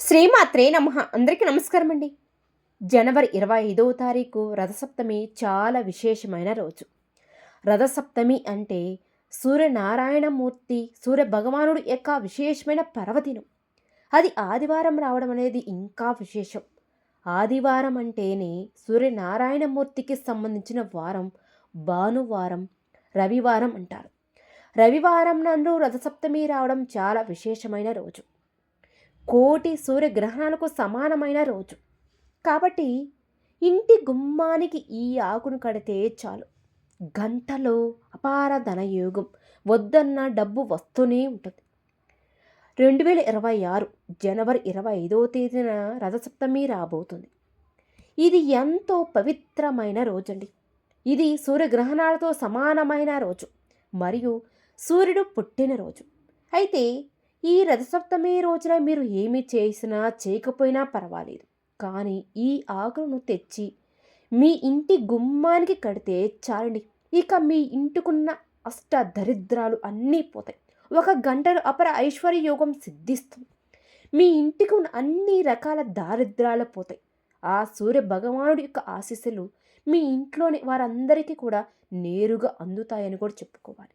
శ్రీమాత్రే నమ. అందరికీ నమస్కారం అండి జనవరి ఇరవై ఐదవ తారీఖు రథసప్తమి చాలా విశేషమైన రోజు. రథసప్తమి అంటే సూర్యనారాయణమూర్తి సూర్య భగవానుడు యొక్క విశేషమైన పర్వదినం. అది ఆదివారం రావడం అనేది ఇంకా విశేషం. ఆదివారం అంటేనే సూర్యనారాయణమూర్తికి సంబంధించిన వారం భానువారం రవివారం అంటారు. రవివారం నందు రథసప్తమి రావడం చాలా విశేషమైన రోజు. కోటి సూర్యగ్రహణాలకు సమానమైన రోజు. కాబట్టి ఇంటి గుమ్మానికి ఈ ఆకును కడితే చాలు. గంటలో అపార ధనయోగం. వద్దన్న డబ్బు వస్తూనే ఉంటుంది. రెండు వేల ఇరవై ఆరు జనవరి ఇరవై ఐదవ తేదీన రథసప్తమి రాబోతుంది. ఇది ఎంతో పవిత్రమైన రోజండి. ఇది సూర్యగ్రహణాలతో సమానమైన రోజు. మరియు సూర్యుడు పుట్టిన రోజు. అయితే ఈ రథసప్తమి రోజున మీరు ఏమి చేసినా చేయకపోయినా పర్వాలేదు. కానీ ఈ ఆకులను తెచ్చి మీ ఇంటి గుమ్మానికి కడితే చాలండి. ఇక మీ ఇంటికున్న అష్ట దరిద్రాలు అన్నీ పోతాయి. ఒక గంటలో అపర ఐశ్వర్య యోగం సిద్ధిస్తుంది. మీ ఇంటికి ఉన్న అన్ని రకాల దారిద్రాలు పోతాయి. ఆ సూర్య భగవానుడి యొక్క ఆశీస్సులు మీ ఇంట్లోని వారందరికీ కూడా నేరుగా అందుతాయని కూడా చెప్పుకోవాలి.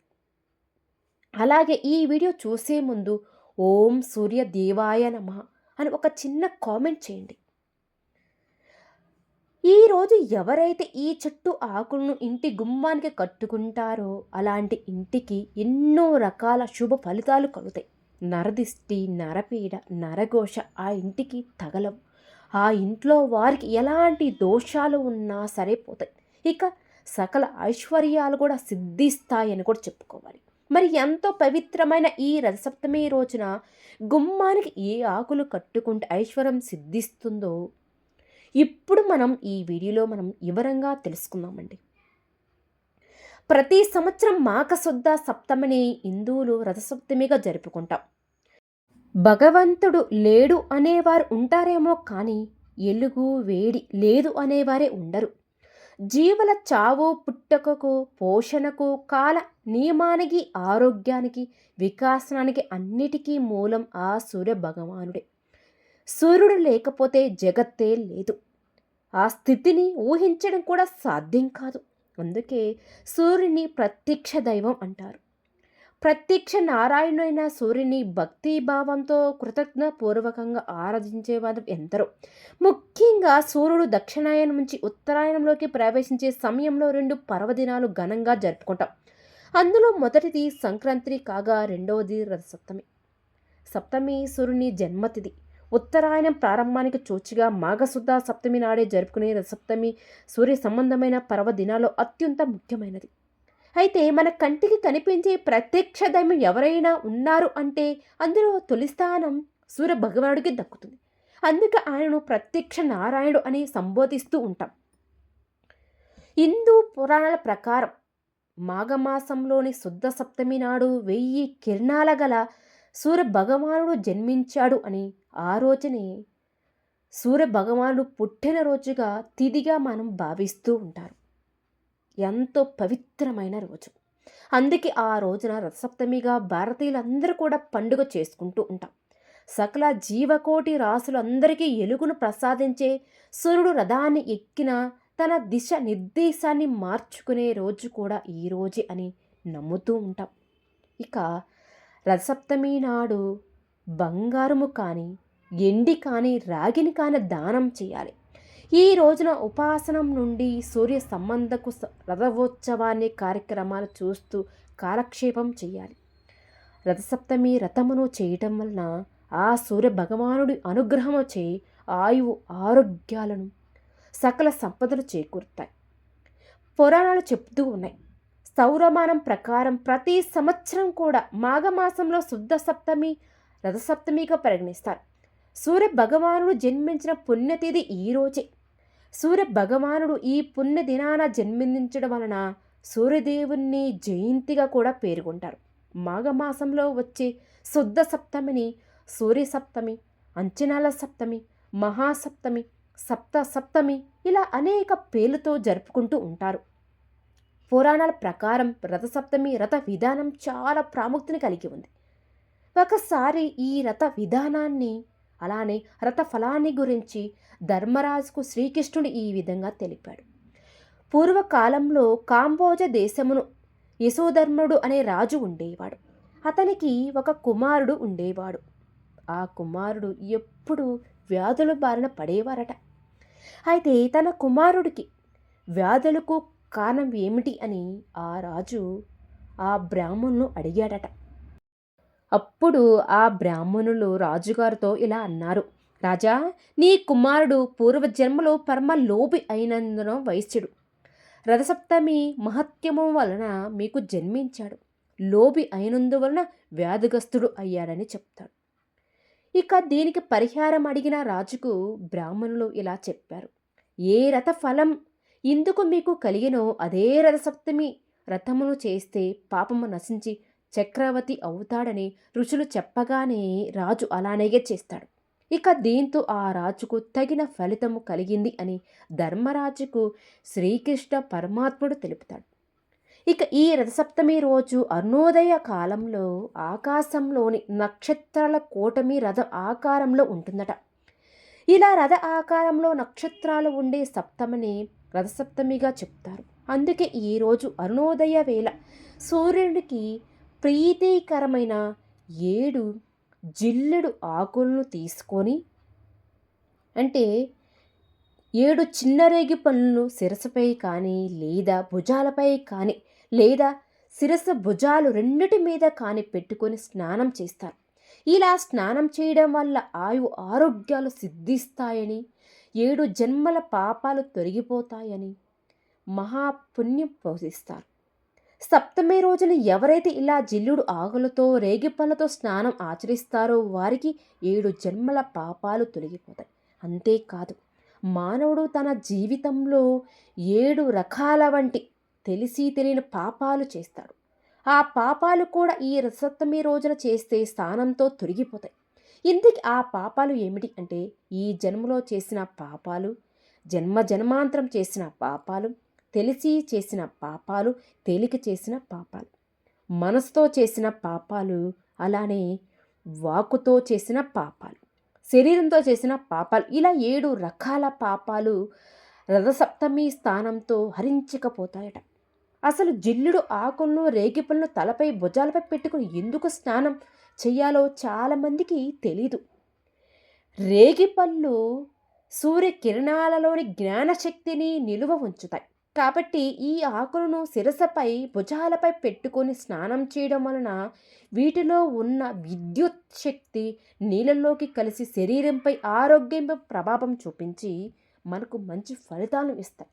అలాగే ఈ వీడియో చూసే ముందు ఓం సూర్య దేవాయ నమ అని ఒక చిన్న కామెంట్ చేయండి. ఈరోజు ఎవరైతే ఈ చెట్టు ఆకులను ఇంటి గుమ్మానికి కట్టుకుంటారో అలాంటి ఇంటికి ఎన్నో రకాల శుభ ఫలితాలు కలుగుతాయి. నరదిష్టి నరపీడ నరఘోష ఆ ఇంటికి తగలవు. ఆ ఇంట్లో వారికి ఎలాంటి దోషాలు ఉన్నా సరే పోతాయి. ఇక సకల ఐశ్వర్యాలు కూడా సిద్ధిస్తాయని కూడా చెప్పుకోవాలి. మరి ఎంతో పవిత్రమైన ఈ రథసప్తమి రోజున గుమ్మానికి ఏ ఆకులు కట్టుకుంటే ఐశ్వర్యం సిద్ధిస్తుందో ఇప్పుడు మనం ఈ వీడియోలో మనం వివరంగా తెలుసుకుందామండి. ప్రతి సంవత్సరం మాఘశుద్ధ సప్తమిని హిందువులు రథసప్తమిగా జరుపుకుంటాం. భగవంతుడు లేడు అనేవారు ఉంటారేమో కానీ ఎలుగు వేడి లేదు అనేవారే ఉండరు. జీవుల చావు పుట్టకకు పోషణకు కాల నియమానికి ఆరోగ్యానికి వికాసనానికి అన్నిటికీ మూలం ఆ సూర్య భగవానుడే. సూర్యుడు లేకపోతే జగత్తే లేదు. ఆ స్థితిని ఊహించడం కూడా సాధ్యం కాదు. అందుకే సూర్యుని ప్రత్యక్ష దైవం అంటారు. ప్రత్యక్ష నారాయణుడైన సూర్యుని భక్తి భావంతో కృతజ్ఞపూర్వకంగా ఆరాధించే వారు ఎందరో. ముఖ్యంగా సూర్యుడు దక్షిణాయనం నుంచి ఉత్తరాయణంలోకి ప్రవేశించే సమయంలో రెండు పర్వదినాలు ఘనంగా జరుపుకుంటాం. అందులో మొదటిది సంక్రాంతి కాగా రెండవది రథసప్తమి. సప్తమి సూర్యుని జన్మతిథి. ఉత్తరాయణం ప్రారంభానికి చూచిగా మాఘశుద్ధ సప్తమి నాడే జరుపుకునే రథసప్తమి సూర్య సంబంధమైన పర్వదినాల్లో అత్యంత ముఖ్యమైనది. అయితే మన కంటికి కనిపించే ప్రత్యక్ష దైవం ఎవరైనా ఉన్నారు అంటే అందులో తొలి స్థానం సూర్య భగవానుడికి దక్కుతుంది. అందుకే ఆయనను ప్రత్యక్ష నారాయణుడు అని సంబోధిస్తూ ఉంటాం. హిందూ పురాణాల ప్రకారం మాఘమాసంలోని శుద్ధ సప్తమి నాడు వెయ్యి కిరణాల గల సూర్య భగవానుడు జన్మించాడు అని ఆ రోజునే సూర్య భగవానుడు పుట్టిన రోజుగా తిదిగా మనం భావిస్తూ ఉంటారు. ఎంతో పవిత్రమైన రోజు. అందుకే ఆ రోజున రథసప్తమిగా భారతీయులందరూ కూడా పండుగ చేసుకుంటూ ఉంటాం. సకల జీవకోటి రాసులందరికీ ఎలుగును ప్రసాదించే సూర్యుడు రథాన్ని ఎక్కిన తన దిశ నిర్దేశాన్ని మార్చుకునే రోజు కూడా ఈ రోజే అని నమ్ముతూ ఉంటాం. ఇక రథసప్తమి నాడు బంగారము కానీ ఎండి కానీ రాగిని కానీ దానం చేయాలి. ఈ రోజున ఉపాసనం నుండి సూర్య సంబంధకు రథోత్సవాన్ని కార్యక్రమాలు చూస్తూ కాలక్షేపం చేయాలి రథసప్తమి రథమును చేయటం వలన ఆ సూర్య భగవానుడి అనుగ్రహము చే ఆయువు ఆరోగ్యాలను సకల సంపదలు చేకూరుతాయి. పురాణాలు చెప్తూ ఉన్నాయి. సౌరమానం ప్రకారం ప్రతి సంవత్సరం కూడా మాఘమాసంలో శుద్ధ సప్తమి రథసప్తమిగా పరిగణిస్తారు. సూర్య భగవానుడు జన్మించిన పుణ్యతిథి ఈ రోజే. సూర్య భగవానుడు ఈ పుణ్య దినాన జన్మించడం వలన సూర్యదేవుణ్ణి జయంతిగా కూడా పేర్కొంటారు. మాఘమాసంలో వచ్చే శుద్ధ సప్తమిని సూర్య సప్తమి అంచనాల సప్తమి మహాసప్తమి సప్త సప్తమి ఇలా అనేక పేర్లతో జరుపుకుంటూ ఉంటారు. పురాణాల ప్రకారం రథసప్తమి రథ విధానం చాలా ప్రాముఖ్యతను కలిగి ఉంది. ఒకసారి ఈ రథ విధానాన్ని అలానే రథఫలాన్ని గురించి ధర్మరాజుకు శ్రీకృష్ణుడు ఈ విధంగా తెలిపాడు. పూర్వకాలంలో కాంబోజ దేశమును యశోధర్ముడు అనే రాజు ఉండేవాడు. అతనికి ఒక కుమారుడు ఉండేవాడు. ఆ కుమారుడు ఎప్పుడు వ్యాధుల బారిన పడేవారట. అయితే తన కుమారుడికి వ్యాధులకు కారణం ఏమిటి అని ఆ రాజు ఆ బ్రాహ్మణ్ను అడిగాడట. అప్పుడు ఆ బ్రాహ్మణులు రాజుగారితో ఇలా అన్నారు రాజా నీ కుమారుడు పూర్వజన్మలో పరమ లోబి అయినందున వైశ్యుడు రథసప్తమి మహత్యము వలన మీకు జన్మించాడు. లోబి అయినందువలన వ్యాధిగస్తుడు అయ్యాడని చెప్తాడు. ఇక దీనికి పరిహారం అడిగిన రాజుకు బ్రాహ్మణులు ఇలా చెప్పారు ఏ రథ ఫలం ఇందుకు మీకు కలిగినో అదే రథసప్తమి రథమును చేస్తే పాపము నశించి చక్రవర్తి అవుతాడని ఋషులు చెప్పగానే రాజు అలానే చేస్తాడు. ఇక దీంతో ఆ రాజుకు తగిన ఫలితము కలిగింది అని ధర్మరాజుకు శ్రీకృష్ణ పరమాత్ముడు తెలుపుతాడు. ఇక ఈ రథసప్తమి రోజు అరుణోదయ కాలంలో ఆకాశంలోని నక్షత్రాల కూటమి రథ ఆకారంలో ఉంటుందట. ఇలా రథ ఆకారంలో నక్షత్రాలు ఉండే సప్తమిని రథసప్తమిగా చెప్తారు. అందుకే ఈరోజు అరుణోదయ వేళ సూర్యుడికి ప్రీతికరమైన ఏడు జిల్లెడు ఆకులను తీసుకొని అంటే ఏడు చిన్న రేగి పనులను శిరసపై కానీ లేదా భుజాలపై కానీ లేదా శిరస భుజాలు రెండిటి మీద కానీ పెట్టుకొని స్నానం చేస్తారు. ఇలా స్నానం చేయడం వల్ల ఆయు ఆరోగ్యాలు సిద్ధిస్తాయని ఏడు జన్మల పాపాలు తొలగిపోతాయని మహాపుణ్యం పోషిస్తారు సప్తమి రోజున ఎవరైతే ఇలా జిల్లుడు ఆకులతో రేగిపళ్ళతో స్నానం ఆచరిస్తారో వారికి ఏడు జన్మల పాపాలు తొలగిపోతాయి. అంతేకాదు మానవుడు తన జీవితంలో ఏడు రకాల వంటి తెలిసి తెలియని పాపాలు చేస్తాడు. ఆ పాపాలు కూడా ఈ రసప్తమి రోజున చేస్తే స్థానంతో తొలగిపోతాయి. ఇందుకు ఆ పాపాలు ఏమిటి అంటే ఈ జన్మలో చేసిన పాపాలు జన్మ జన్మాంతరం చేసిన పాపాలు తెలిసి చేసిన పాపాలు తేలిక చేసిన పాపాలు. మనసుతో చేసిన పాపాలు అలానే వాకుతో చేసిన పాపాలు శరీరంతో చేసిన పాపాలు ఇలా ఏడు రకాల పాపాలు రథసప్తమి స్థానంతో హరించకపోతాయట. అసలు జిల్లుడు ఆకులను రేగిపళ్ళను తలపై భుజాలపై పెట్టుకుని ఎందుకు స్నానం చేయాలో చాలామందికి తెలీదు. రేగిపళ్ళు సూర్యకిరణాలలోని జ్ఞానశక్తిని నిలువ ఉంచుతాయి. కాబట్టి ఈ ఆకులను శిరసపై భుజాలపై పెట్టుకొని స్నానం చేయడం వలన వీటిలో ఉన్న విద్యుత్ శక్తి నీళ్ళలోకి కలిసి శరీరంపై ఆరోగ్యంపై ప్రభావం చూపించి మనకు మంచి ఫలితాలను ఇస్తాయి.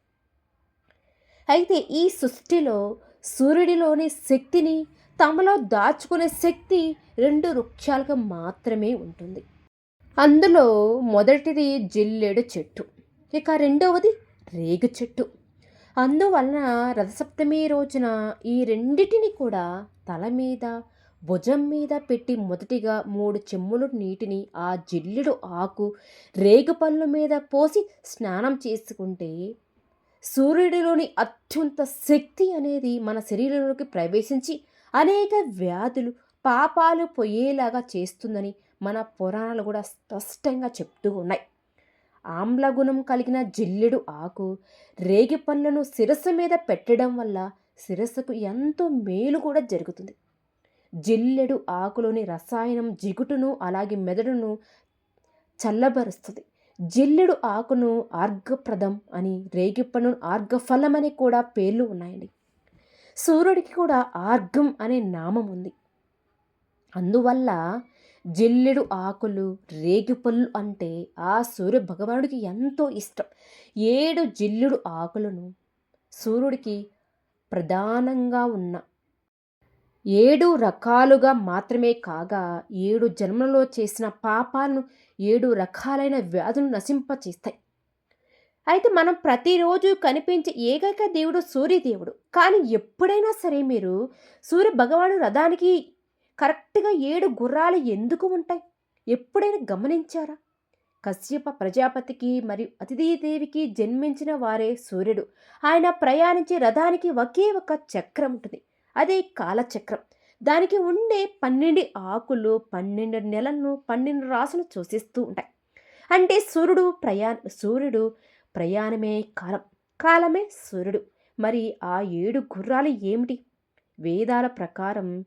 అయితే ఈ సృష్టిలో సూర్యుడిలోని శక్తిని తమలో దాచుకునే శక్తి రెండు వృక్షాలుగా మాత్రమే ఉంటుంది. అందులో మొదటిది జిల్లేడు చెట్టు ఇక రెండవది రేగు చెట్టు. అందువలన రథసప్తమి రోజున ఈ రెండిటిని కూడా తల మీద భుజం మీద పెట్టి మొదటిగా మూడు చెమ్ములు నీటిని ఆ జిల్లుడు ఆకు రేగుపళ్ళు మీద పోసి స్నానం చేసుకుంటే సూర్యుడిలోని అత్యంత శక్తి అనేది మన శరీరంలోకి ప్రవేశించి అనేక వ్యాధులు పాపాలు పోయేలాగా చేస్తుందని మన పురాణాలు కూడా స్పష్టంగా చెప్తూ ఉన్నాయి. ఆమ్లగుణం కలిగిన జిల్లెడు ఆకు రేగి పళ్ళను శిరస్సు మీద పెట్టడం వల్ల శిరస్సుకు ఎంతో మేలు కూడా జరుగుతుంది. జిల్లెడు ఆకులోని రసాయనం జిగుటును అలాగే మెదడును చల్లబరుస్తుంది. జిల్లెడు ఆకును ఆర్గప్రదం అని రేగిప్పను ఆర్ఘఫలం అని కూడా పేర్లు ఉన్నాయండి. సూర్యుడికి కూడా ఆర్గం అనే నామం ఉంది. అందువల్ల జిల్లెడు ఆకులు రేగిపళ్ళు అంటే ఆ సూర్య భగవానుడికి ఎంతో ఇష్టం. ఏడు జిల్లుడు ఆకులను సూర్యుడికి ప్రధానంగా ఉన్న ఏడు రకాలుగా మాత్రమే కాగా ఏడు జన్మలో చేసిన పాపాలను ఏడు రకాలైన వ్యాధులు నశింపచేస్తాయి. అయితే మనం ప్రతిరోజు కనిపించే ఏకైక దేవుడు సూర్యదేవుడు. కానీ ఎప్పుడైనా సరే మీరు సూర్య భగవాను రథానికి కరెక్ట్గా ఏడు గుర్రాలు ఎందుకు ఉంటాయి? ఎప్పుడైనా గమనించారా? కశ్యప ప్రజాపతికి మరియు అతిథిదేవికి జన్మించిన వారే సూర్యుడు. ఆయన ప్రయాణించే రథానికి ఒకే ఒక చక్రం ఉంటుంది. అదే కాలచక్రం. దానికి ఉండే పన్నెండు ఆకులు పన్నెండు నెలలను పన్నెండు రాసులు చూసిస్తూ ఉంటాయి. అంటే సూర్యుడు ప్రయాణ సూర్యుడు ప్రయాణమే కాలం. కాలమే సూర్యుడు. మరి ఆ ఏడు గుర్రాలు ఏమిటి? వేదాల ప్రకారం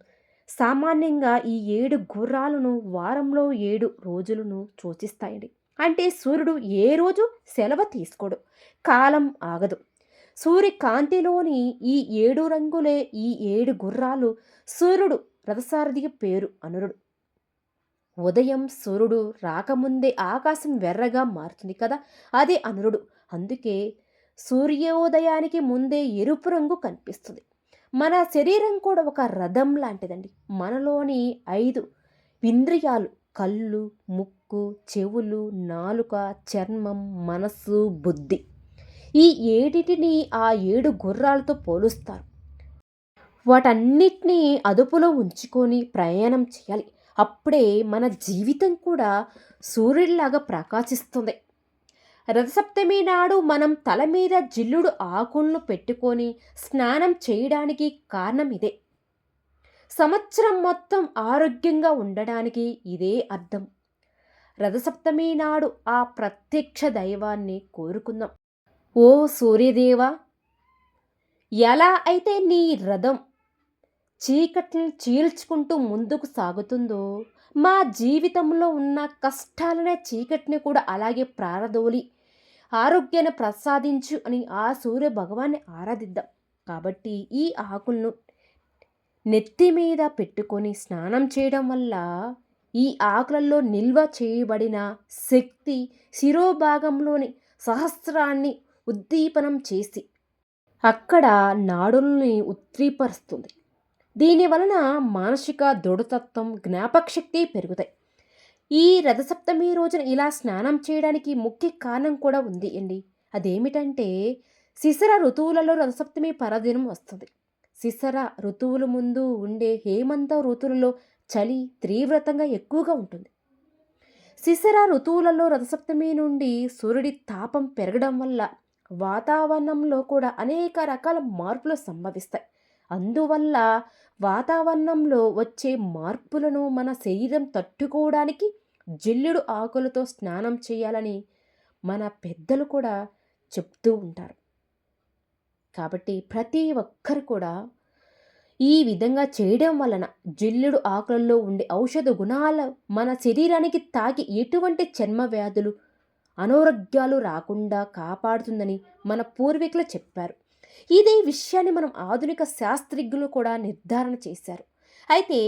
సామాన్యంగా ఈ ఏడు గుర్రాలను వారంలో ఏడు రోజులను సూచిస్తాయండి అంటే సూర్యుడు ఏ రోజు సెలవు తీసుకోడు. కాలం ఆగదు. సూర్యకాంతిలోని ఈ ఏడు రంగులే ఈ ఏడు గుర్రాలు సూర్యుడు రథసారథికి పేరు అనురుడు. ఉదయం సూర్యుడు రాకముందే ఆకాశం వెర్రగా మారుతుంది కదా అదే అనురుడు. అందుకే సూర్యోదయానికి ముందే ఎరుపు రంగు కనిపిస్తుంది. మన శరీరం కూడా ఒక రథం లాంటిదండి. మనలోని ఐదు ఇంద్రియాలు కళ్ళు ముక్కు చెవులు నాలుక చర్మం మనస్సు బుద్ధి. ఈ ఏడిటిని ఆ ఏడు గుర్రాలతో పోలుస్తారు. వాటన్నిటినీ అదుపులో ఉంచుకొని ప్రయాణం చేయాలి. అప్పుడే మన జీవితం కూడా సూర్యుడిలాగా ప్రకాశిస్తుంది. రథసప్తమి నాడు మనం తల మీద జిల్లుడు ఆకులను పెట్టుకొని స్నానం చేయడానికి కారణం ఇదే. సంవత్సరం మొత్తం ఆరోగ్యంగా ఉండడానికి ఇదే అర్థం. రథసప్తమి నాడు ఆ ప్రత్యక్ష దైవాన్ని కోరుకుందాం. ఓ సూర్యదేవా ఎలా అయితే నీ రథం చీకట్ని చీల్చుకుంటూ ముందుకు సాగుతుందో మా జీవితంలో ఉన్న కష్టాలనే చీకటిని కూడా అలాగే ప్రారదోలి ఆరోగ్యాన్ని ప్రసాదించు అని ఆ సూర్య భగవాన్ని ఆరాధిద్దాం. కాబట్టి ఈ ఆకులను నెత్తి మీద పెట్టుకొని స్నానం చేయడం వల్ల ఈ ఆకులలో నిల్వ చేయబడిన శక్తి శిరోభాగంలోని సహస్రాన్ని ఉద్దీపనం చేసి అక్కడ నాడుల్ని ఉద్దీపరుస్తుంది. దీని వలన మానసిక దృఢతత్వం జ్ఞాపకశక్తి పెరుగుతాయి. ఈ రథసప్తమి రోజున ఇలా స్నానం చేయడానికి ముఖ్య కారణం కూడా ఉంది అండి. అదేమిటంటే శిశర ఋతువులలో రథసప్తమి పరదినం వస్తుంది. శిశర ఋతువుల ముందు ఉండే హేమంత ఋతువులలో చలి తీవ్రతంగా ఎక్కువగా ఉంటుంది. శిశర ఋతువులలో రథసప్తమి నుండి సూర్యుడి తాపం పెరగడం వల్ల వాతావరణంలో కూడా అనేక రకాల మార్పులు సంభవిస్తాయి. అందువల్ల వాతావరణంలో వచ్చే మార్పులను మన శరీరం తట్టుకోవడానికి జిల్లుడు ఆకులతో స్నానం చేయాలని మన పెద్దలు కూడా చెప్తూ ఉంటారు. కాబట్టి ప్రతి ఒక్కరు కూడా ఈ విధంగా చేయడం వలన జిల్లుడు ఆకులలో ఉండే ఔషధ గుణాలు మన శరీరానికి తాకి ఎటువంటి చర్మ వ్యాధులు అనారోగ్యాలు రాకుండా కాపాడుతుందని మన పూర్వీకులు చెప్పారు. ఇదే విషయాన్ని మనం ఆధునిక శాస్త్రజ్ఞులు కూడా నిర్ధారణ చేశారు. అయితే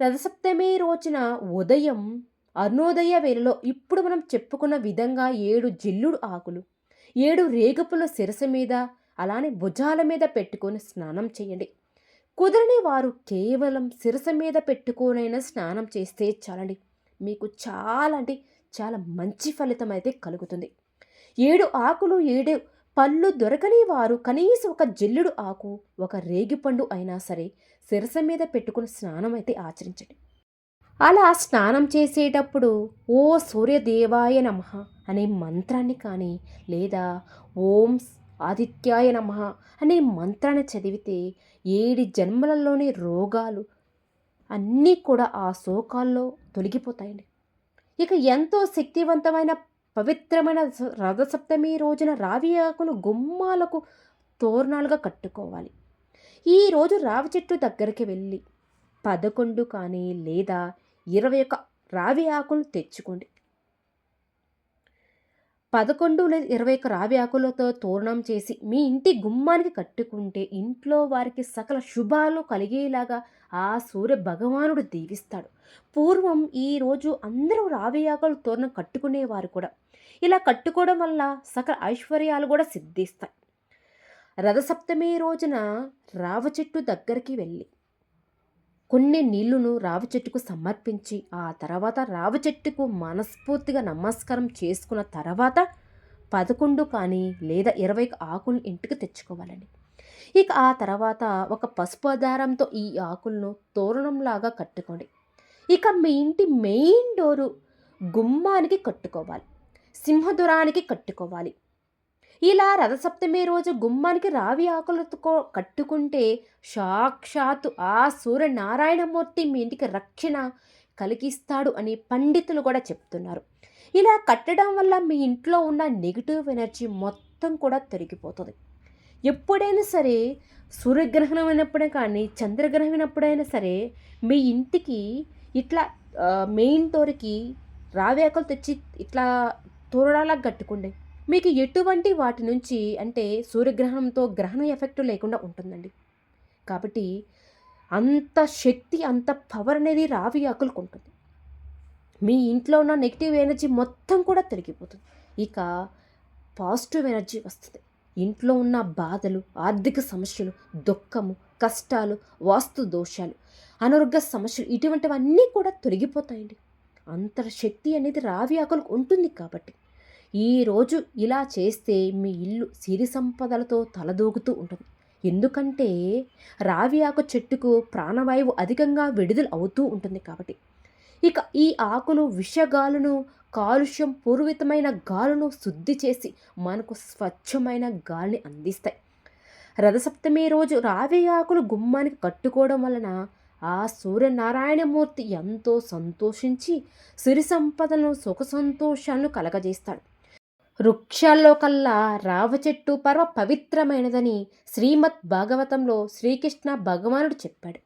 రథసప్తమి రోజున ఉదయం అరుణోదయ వేళలో ఇప్పుడు మనం చెప్పుకున్న విధంగా ఏడు జిల్లుడు ఆకులు ఏడు రేగుపుల శిరస మీద అలానే భుజాల మీద పెట్టుకొని స్నానం చేయండి. కుదరని వారు కేవలం శిరస మీద పెట్టుకోనైనా స్నానం చేస్తే చాలండి. మీకు చాలా అంటే చాలా మంచి ఫలితం అయితే కలుగుతుంది. ఏడు ఆకులు ఏడు పళ్ళు దొరకని వారు కనీసం ఒక జల్లుడు ఆకు ఒక రేగిపండు అయినా సరే శిరస మీద పెట్టుకుని స్నానం అయితే ఆచరించండి. అలా స్నానం చేసేటప్పుడు ఓ సూర్యదేవాయ నమ అనే మంత్రాన్ని కానీ లేదా ఓం ఆదిత్యాయ నమ అనే మంత్రాన్ని చదివితే ఏడి జన్మలలోని రోగాలు అన్నీ కూడా ఆ శోకాల్లో తొలగిపోతాయండి. ఇక ఎంతో శక్తివంతమైన పవిత్రమైన రథసప్తమి రోజున రావి ఆకును గుమ్మాలకు తోరణాలుగా కట్టుకోవాలి. ఈరోజు రావి చెట్టు దగ్గరికి వెళ్ళి పదకొండు కానీ లేదా ఇరవై ఒక రావి ఆకులు తెచ్చుకోండి. పదకొండు లేదా ఇరవై ఒక రావి ఆకులతో తోరణం చేసి మీ ఇంటి గుమ్మానికి కట్టుకుంటే ఇంట్లో వారికి సకల శుభాలు కలిగేలాగా ఆ సూర్య భగవానుడు దీవిస్తాడు. పూర్వం ఈరోజు అందరూ రావి ఆకులు తోరణం కట్టుకునేవారు కూడా. ఇలా కట్టుకోవడం వల్ల సకల ఐశ్వర్యాలు కూడా సిద్ధిస్తాయి. రథసప్తమి రోజున రావ చెట్టు దగ్గరికి వెళ్ళి కొన్ని నీళ్ళును రావి చెట్టుకు సమర్పించి ఆ తర్వాత రావి చెట్టుకు మనస్ఫూర్తిగా నమస్కారం చేసుకున్న తర్వాత పదకొండు కానీ లేదా ఇరవై ఆకులను ఇంటికి తెచ్చుకోవాలండి ఇక ఆ తర్వాత ఒక పసుపు ఆధారంతో ఈ ఆకులను తోరణంలాగా కట్టుకోండి. ఇక మీ ఇంటి మెయిన్ డోరు గుమ్మానికి కట్టుకోవాలి. సింహదురానికి కట్టుకోవాలి. ఇలా రథసప్తమి రోజు గుమ్మానికి రావి ఆకులతో కట్టుకుంటే సాక్షాత్తు ఆ సూర్యనారాయణమూర్తి మీ ఇంటికి రక్షణ కలిగిస్తాడు అని పండితులు కూడా చెప్తున్నారు. ఇలా కట్టడం వల్ల మీ ఇంట్లో ఉన్న నెగిటివ్ ఎనర్జీ మొత్తం కూడా తొలగిపోతుంది. ఎప్పుడైనా సరే సూర్యగ్రహణం అయినప్పుడే కానీ చంద్రగ్రహం అయినప్పుడైనా సరే మీ ఇంటికి ఇట్లా మెయిన్ డోర్కి రావేకలు తెచ్చి ఇట్లా తోరణాలా కట్టుకోండి. మీకు ఎటువంటి వాటి నుంచి అంటే సూర్యగ్రహణంతో గ్రహణ ఎఫెక్ట్ లేకుండా ఉంటుందండి. కాబట్టి అంత శక్తి అంత పవర్ అనేది రావి ఆకులకు ఉంటుంది. మీ ఇంట్లో ఉన్న నెగిటివ్ ఎనర్జీ మొత్తం కూడా తొలగిపోతుంది ఇక పాజిటివ్ ఎనర్జీ వస్తుంది. ఇంట్లో ఉన్న బాధలు ఆర్థిక సమస్యలు దుఃఖము కష్టాలు వాస్తు దోషాలు అనారోగ్య సమస్యలు ఇటువంటివన్నీ కూడా తొలగిపోతాయండి. అంత శక్తి అనేది రావి ఆకులకు ఉంటుంది కాబట్టి. ఈరోజు ఇలా చేస్తే మీ ఇల్లు సిరి సంపదలతో తలదూగుతూ ఉంటుంది. ఎందుకంటే రావి ఆకు చెట్టుకు ప్రాణవాయువు అధికంగా విడుదల అవుతూ ఉంటుంది కాబట్టి. ఇక ఈ ఆకులు విషగాలును కాలుష్యం పూర్వితమైన గాలును శుద్ధి చేసి మనకు స్వచ్ఛమైన గాలిని అందిస్తాయి. రథసప్తమి రోజు రావి ఆకులు గుమ్మానికి కట్టుకోవడం వలన ఆ సూర్యనారాయణమూర్తి ఎంతో సంతోషించి సిరి సంపదలను సుఖ సంతోషాలను కలగజేస్తాడు. వృక్షాల్లో కల్లా రావ చెట్టు పర్వ పవిత్రమైనదని శ్రీమద్ భాగవతంలో శ్రీకృష్ణ భగవానుడు చెప్పాడు.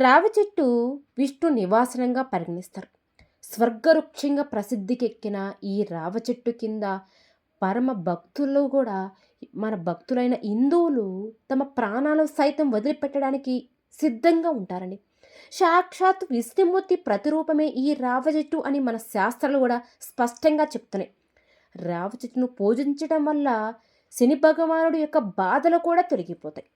రావ చెట్టు విష్ణు నివాసనంగా పరిగణిస్తారు. స్వర్గవృక్షంగా ప్రసిద్ధికెక్కిన ఈ రావ చెట్టు కింద పరమ భక్తులు కూడా మన భక్తులైన హిందువులు తమ ప్రాణాలు సైతం వదిలిపెట్టడానికి సిద్ధంగా ఉంటారండి. సాక్షాత్ విష్ణుమూర్తి ప్రతిరూపమే ఈ రావ చెట్టు అని మన శాస్త్రాలు కూడా స్పష్టంగా చెప్తున్నాయి. రావ చెట్టును పూజించడం వల్ల శని భగవానుడి యొక్క బాధలు కూడా తొలగిపోతాయి.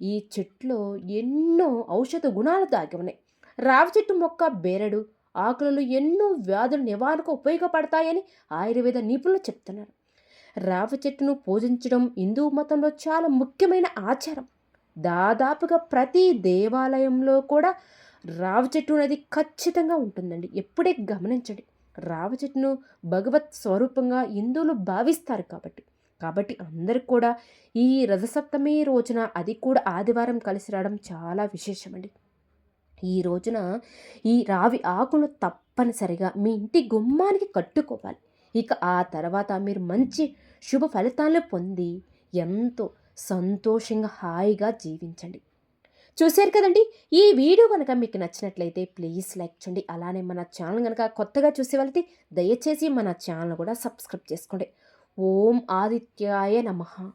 ఈ చెట్టులో ఎన్నో ఔషధ గుణాలు దాగి ఉన్నాయి. రావి చెట్టు మొక్క బేరడు ఆకులలో ఎన్నో వ్యాధుల నివారణకు ఉపయోగపడతాయని ఆయుర్వేద నిపుణులు చెప్తున్నారు. రావి చెట్టును పూజించడం హిందూ మతంలో చాలా ముఖ్యమైన ఆచారం. దాదాపుగా ప్రతి దేవాలయంలో కూడా రావి చెట్టు అనేది ఖచ్చితంగా ఉంటుందండి. ఎప్పుడే గమనించండి. రావి చెట్టును భగవత్ స్వరూపంగా హిందువులు భావిస్తారు కాబట్టి. కాబట్టి అందరికి కూడా ఈ రథసప్తమి రోజున అది కూడా ఆదివారం కలిసి రావడం చాలా విశేషమండి. ఈ రోజున ఈ రావి ఆకును తప్పనిసరిగా మీ ఇంటి గుమ్మానికి కట్టుకోవాలి. ఇక ఆ తర్వాత మీరు మంచి శుభ ఫలితాలను పొంది ఎంతో సంతోషంగా హాయిగా జీవించండి. చూశారు కదండి? ఈ వీడియో కనుక మీకు నచ్చినట్లయితే ప్లీజ్ లైక్ చేయండి. అలానే మన ఛానల్ కనుక కొత్తగా చూసే వాళ్ళకి దయచేసి మన ఛానల్ కూడా సబ్స్క్రైబ్ చేసుకోండి. ఓం ఆదిత్యాయ నమః.